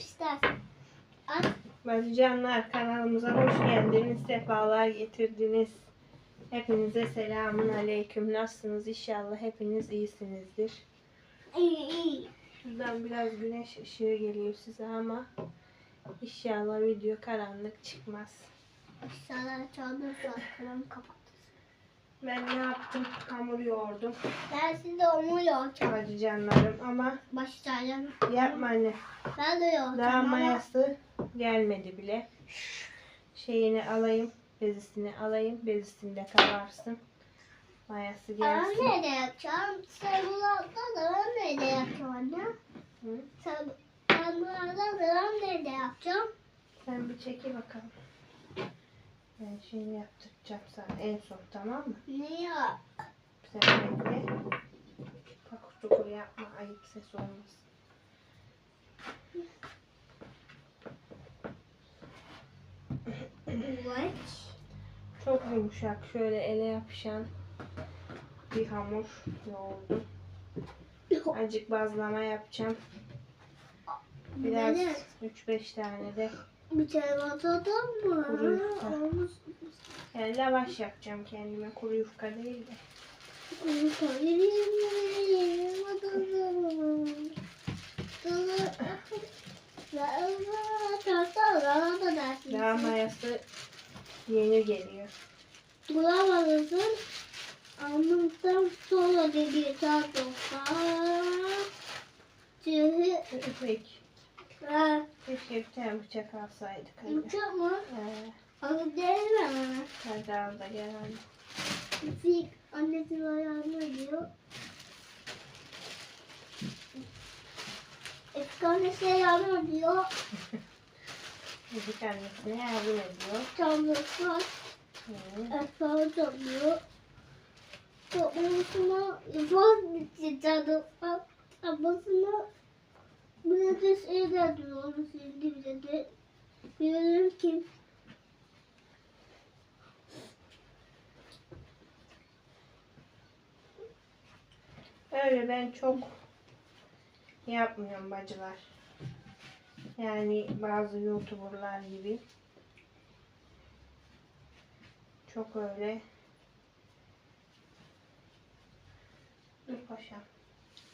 istersen. At. Bacıcanlar kanalımıza hoş geldiniz. Sefalar getirdiniz. Hepinize selamun aleyküm. Nasılsınız? İnşallah hepiniz iyisinizdir. İyi iyi. Şuradan biraz güneş ışığı geliyor size ama inşallah video karanlık çıkmaz. Sana çaldım saçlarımı kapat. Ben ne yaptım? Hamur yoğurdum. Ben size onu yoğuracağım. Bacıcanlarım ama Başlayacağım. yapma anne. Ben de yoğuracağım Daha mayası gelmedi bile. Şeyini alayım. Bezisini alayım. Bezisini de kavarsın. Mayası ben gelsin. nerede yapacağım? Sen buralarda da ben nerede yapacağım anne? Hı? Sen, ben buralarda da ben nerede yapacağım? Sen bir çeki bakalım. Ben şimdi yaptıracağım sana en son tamam mı? Ne ya? Sen bekle. Takur tukur yapma ayıp ses olmasın. Evet. Çok yumuşak şöyle ele yapışan bir hamur yoğurdum. Azıcık bazlama yapacağım. Biraz Benim 3-5 tane de bir tane atadın mı? Kuru yufka. Yani lavaş yapacağım kendime. Kuru yufka değil de. Kuru. Atadın. Daha mayası yeni geliyor. Bulamadın. Anladıktan sonra dedi tatlım. Çünkü Peki. Ha, Keşke bir tane bıçak alsaydık. Hadi. bıçak mı? Ee, Alıp değil mi hadi al da gel hadi. Fik annesi ayağını diyor. Eski annesi ayağını diyor. Müzik annesine yardım ediyor. Hı. Efendim çalıyor. Toplamasına ifaz bitti canım. Ablasına bir de şeyler diyor. Onu sildi bize de. Bilmiyorum kim. Öyle ben çok yapmıyorum bacılar. Yani bazı youtuberlar gibi. Çok öyle. Dur paşam.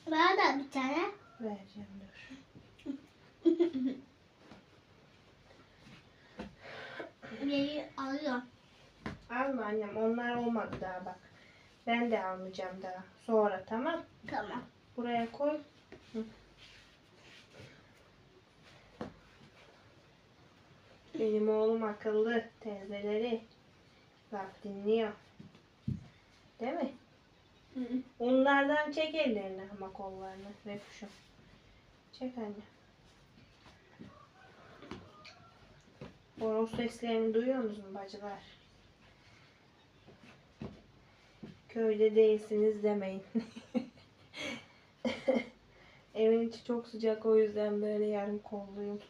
Bana da bir tane. Vereceğim dur. Biri alıyor. Alma annem onlar olmadı daha bak. Ben de almayacağım daha. Sonra tamam. Tamam. Buraya koy. Hı. Benim oğlum akıllı. Teyzeleri laf dinliyor. Değil mi? Hı hı. Onlardan çek ellerini ama kollarını. Refuşum. Çek anne. Horoz seslerini duyuyor musun bacılar? Köyde değilsiniz demeyin. Evin içi çok sıcak o yüzden böyle yarım kolluyum.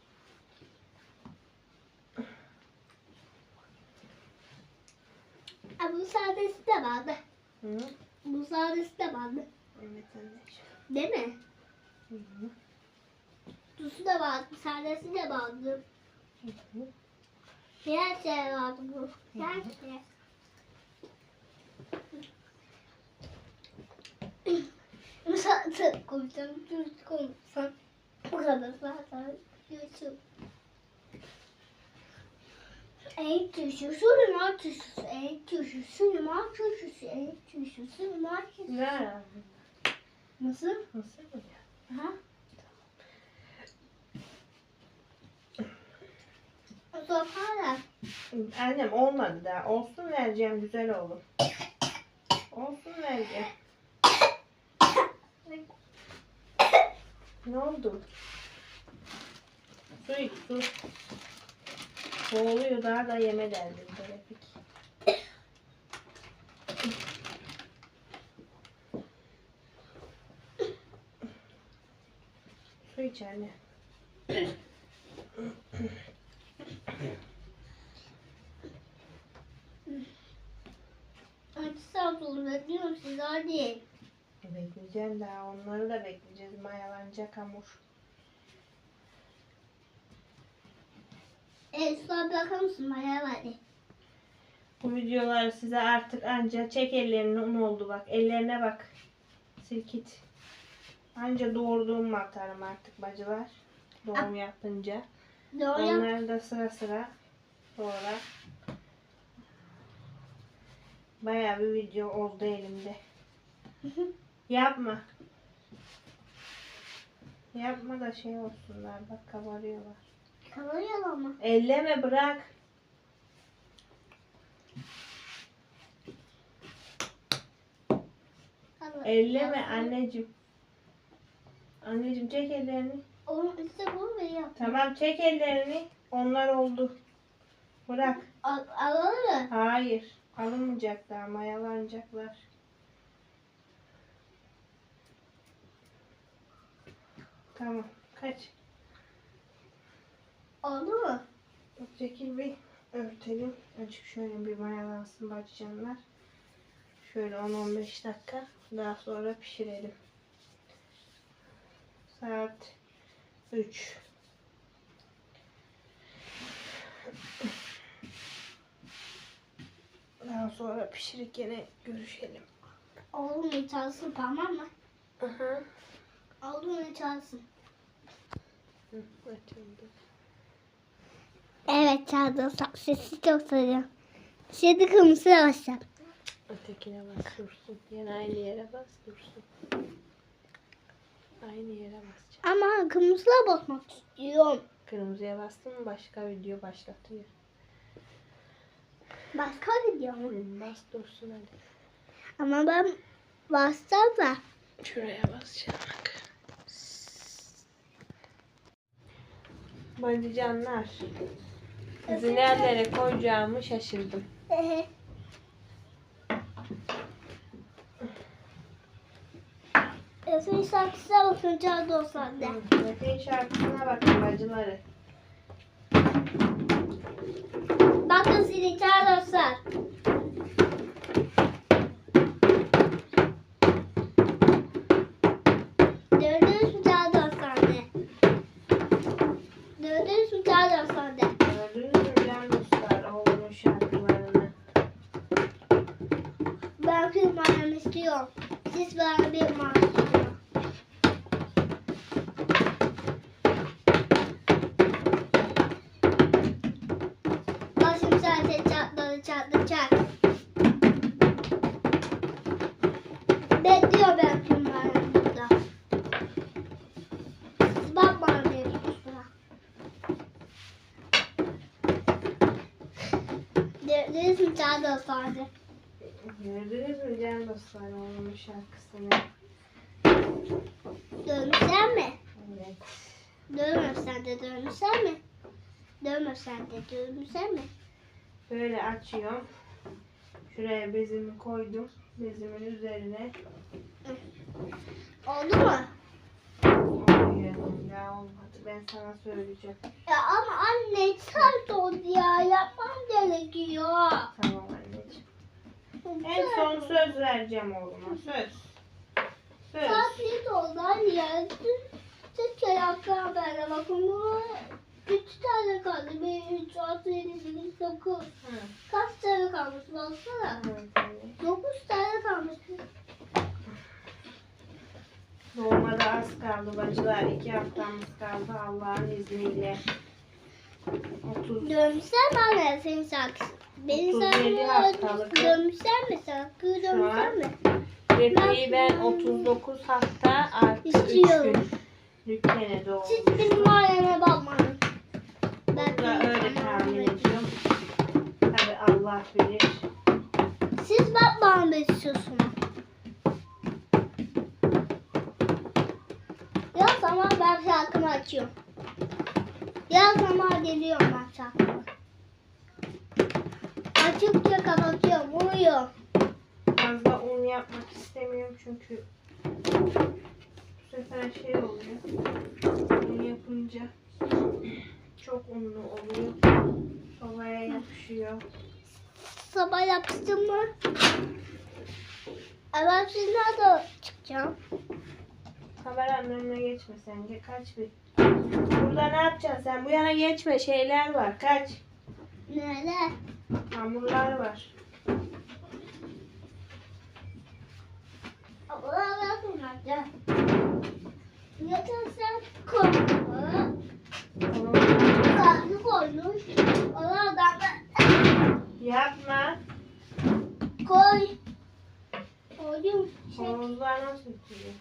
Ha, bu sadesi de vardı. Hı? Bu sadesi de vardı. Evet anneciğim. Değil mi? Hı hı. Tuzu da vardı. Sadesi de vardı. Her şey vardı bu. Her şey. Zaten konuşsam, Türk konuşsam. Bu kadar zaten. YouTube. Tuşu, sürüma tuşu, ey tuşu, sürüma tuşu, ey tuşu, sürüma tuşu. Ne? Nasıl? Nasıl ya? Ha? Zaman Annem olmadı daha. Olsun vereceğim güzel olur. Olsun vereceğim. Ne oldu? Su iç su. Boğuluyor daha da yeme derdim. Su iç anne. Kaç saat oldu sizi hadi. Bekleyeceğim daha onları da bekleyeceğiz. Mayalanacak hamur. E, suya bırakır mısın? Maya var. Bu videolar size artık anca çek ellerini un oldu bak. Ellerine bak. Silkit. Anca doğurduğum atarım artık bacılar. Doğum yapınca. Doğru. Onları da sıra sıra sonra. Bayağı bir video oldu elimde. Yapma. Yapma da şey olsunlar. Bak kabarıyorlar. Kavuruyor ama. Elleme bırak. Elleme anneciğim. Anneciğim çek ellerini. Onu işte bu ve yap. Tamam çek ellerini. Onlar oldu. Bırak. Al, alalım mı? Hayır. Alınmayacaklar. Mayalanacaklar. Tamam. Kaç. Oldu mu? Bak çekil bir örtelim. Azıcık şöyle bir mayalansın bacıcanlar. Şöyle 10-15 dakika. Daha sonra pişirelim. Saat 3. Daha sonra pişirirken görüşelim. Oldu mu? Çalsın tamam mı? Aha. Oldu mu? Çalsın. Hı, açıldı. Evet çaldı. Sesi çok seviyorum. Şimdi kırmızı başlayalım. Ötekine bas dursun. Yine aynı yere bas dursun. Aynı yere basacağım. Ama kırmızıya basmak istiyorum. Kırmızıya bastın mı başka video başlatıyor. Başka video mu? Hı, bas dursun hadi. Ama ben bastım da. Şuraya basacağım bak. Bacıcanlar. Sizi nerelere koyacağımı şaşırdım. Efe şarkısına bakın o sende. Metin şarkısına bakın bacıları. Bakın seni çağırırsan. Çat. Bekliyor ben kırmaya burada. Siz bakmayın benim kusura. Gördünüz mü çağda sadece? Gördünüz mü can dostlar oğlumun şarkısını? Dönmüşler mi? Evet. Dövmüşsen de dövmüşler mi? Dövmüşsen de dövmüşler mi? Böyle açıyorum. Şuraya bezimi koydum. Bezimin üzerine Oldu mu? koyuyorum. Ya olmadı. Ben sana söyleyeceğim. Ya ama anne sert oldu ya. Yapmam gerekiyor. Tamam anneciğim. En son söz vereceğim oğluma. Söz. Söz. Saatlik oldu anne ya. Tek kere aklıma böyle bakın. Üç tane kaldı. Bir, üç, altı, yedi, sekiz, dokuz. Hı. Kaç tane kalmış baksana. Dokuz tane kalmış. Da az kaldı bacılar. İki haftamız kaldı Allah'ın izniyle. 30 Dövmüşler mi anne senin şarkısı? Benim 37 haftalık. mi dövmüşler an mi? Bebeği ben 39 hafta artı 3 İstiyorum. gün Lükkene Siz benim aileme bakmayın. Burada öyle tahmin ediyorum. Tabi Allah bilir. Siz bakmayın be istiyorsunuz. Ya zaman ben şarkımı açıyorum. Ya zaman geliyorum ben şarkımı. Açıkça kapatıyorum. Uyuyor. Fazla un yapmak istemiyorum çünkü bu sefer şey oluyor. Un yapınca çok unlu oluyor. Tavaya yapışıyor. Sabah yaptım mı? Evet siz nerede çıkacağım? Kameranın önüne geçme sen. Ge- Kaç bir. Burada ne yapacaksın sen? Bu yana geçme. Şeyler var. Kaç. Nerede? Hamurlar var. Abla nasıl nerede? Yatırsan koyma. Kalbi koymuş. Ona da Yapma. koy. Koydum. Şey. Havuzlar nasıl bitiyor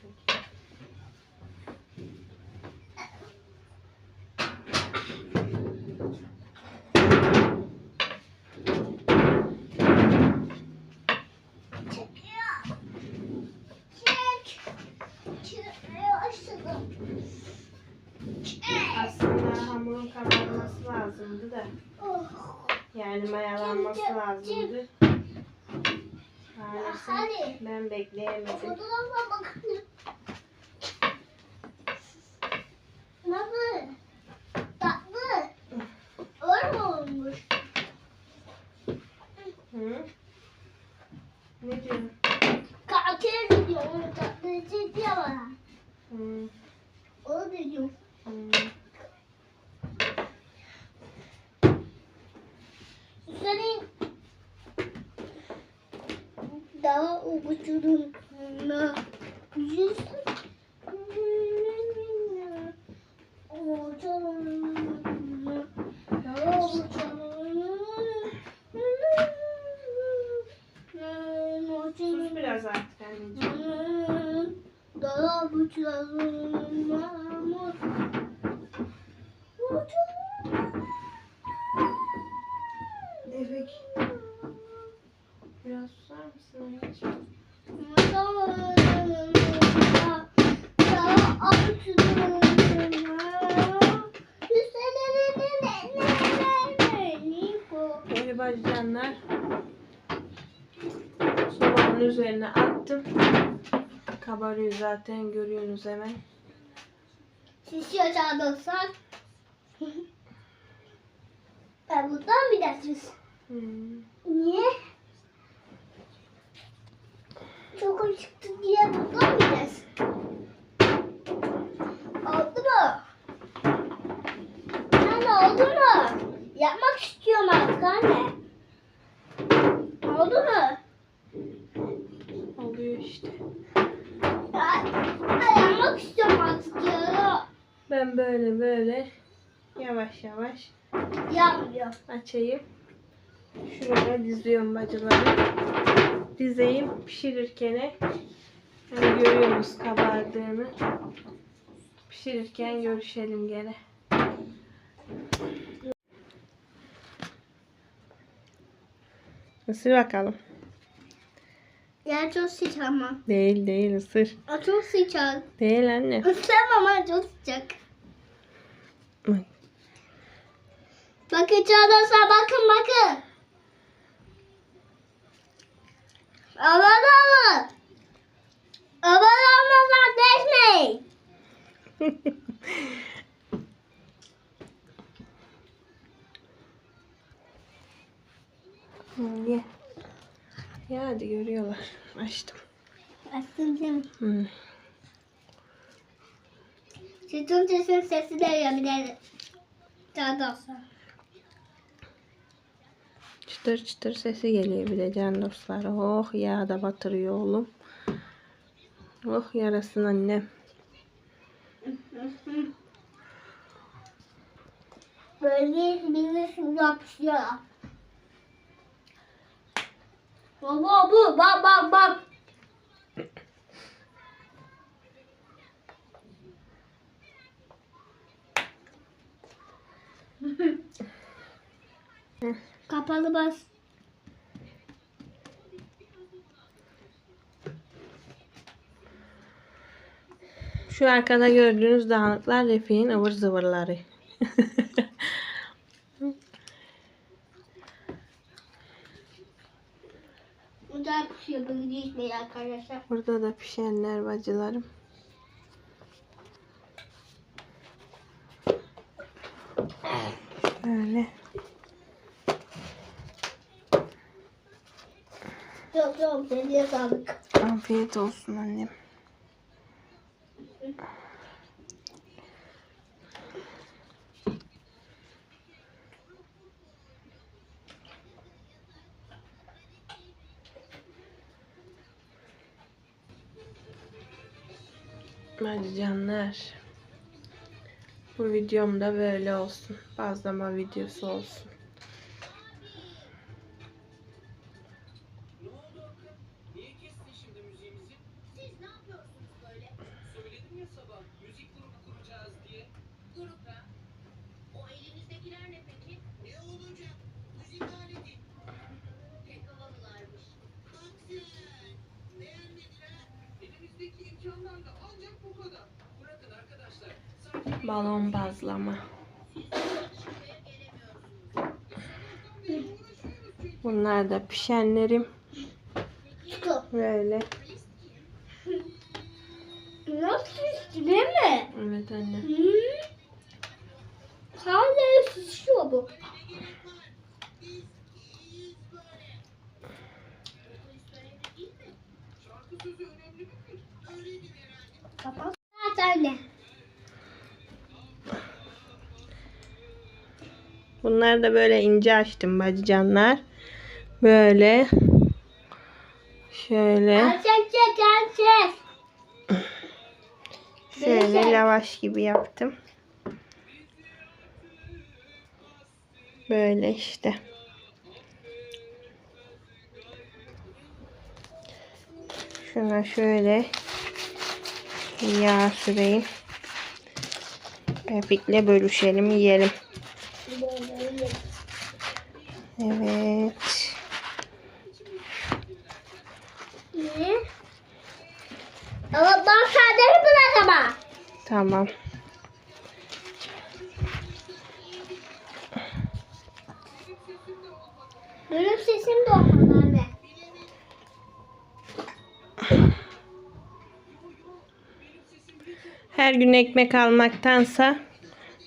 Yani mayalanması Şimdi- lazımdı. Maalesef Hadi. ben bekleyemedim. Nasıl? Tatlı. Öyle olmuş? Hı? Ne diyorsun? Katil gidiyor onu tatlı ya bana. Hı, Onu diyorum. hı. Daha uçurum. Yüzsün. Sus biraz artık anneciğim. Daha Evet. Kabarıyor zaten görüyorsunuz hemen. Şişiyor çağdırsak. Ben buradan bir dersiniz. Hmm. Niye? Çok acıktı diye buradan bir ders. Oldu mu? Anne oldu mu? Yapmak istiyorum artık anne. Oldu mu? Oluyor işte. Ya, ya yapmak istiyorum artık ya. Ben böyle böyle yavaş yavaş Yapmıyor. açayım. Şuraya diziyorum bacıları. Dizeyim pişirirken hani görüyoruz kabardığını. Pişirirken görüşelim gene. Isır bakalım. Ya çok sıcak ama. Değil değil ısır. O çok sıcak. Değil anne. Isırmam ama çok sıcak. Ay. Bakın Çağdaşlar bakın bakın. Sesin sesi de ya bir de Çağdaşlar. Çıtır çıtır sesi geliyor bir de can dostlar. Oh yağ da batırıyor oğlum. Oh yarasın annem. Böyle bizi pişiyor. Baba bu bak bak bak. Kapalı bas. Şu arkada gördüğünüz dağınıklar Refik'in ıvır zıvırları. Pişiyor. Burada da pişenler bacılarım. Öyle. Yok yok deliye sağlık. Afiyet olsun annem. Hadi canlar. Bu videom da böyle olsun. Bazlama videosu olsun. Balon bazlama. Bunlar da pişenlerim. Böyle. Nasıl şişti değil mi? Evet anne. Hmm. Hala şişiyor bu. Ne Bunları da böyle ince açtım bacıcanlar. Böyle. Şöyle. Şöyle lavaş gibi yaptım. Böyle işte. Şuna şöyle yağ süreyim. Efikle bölüşelim, yiyelim. Evet. Ne? Ama ben sadece bırak ama. Tamam. Benim sesim de olmadı anne. Her gün ekmek almaktansa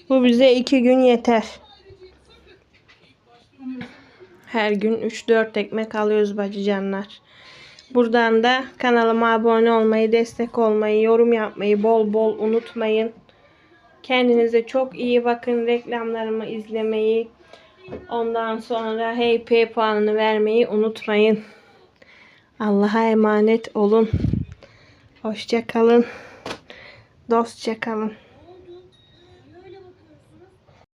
bu bize iki gün yeter. Her gün 3-4 ekmek alıyoruz bacıcanlar. Buradan da kanalıma abone olmayı, destek olmayı, yorum yapmayı bol bol unutmayın. Kendinize çok iyi bakın. Reklamlarımı izlemeyi, ondan sonra HP puanını vermeyi unutmayın. Allah'a emanet olun. Hoşça kalın. Dostça kalın.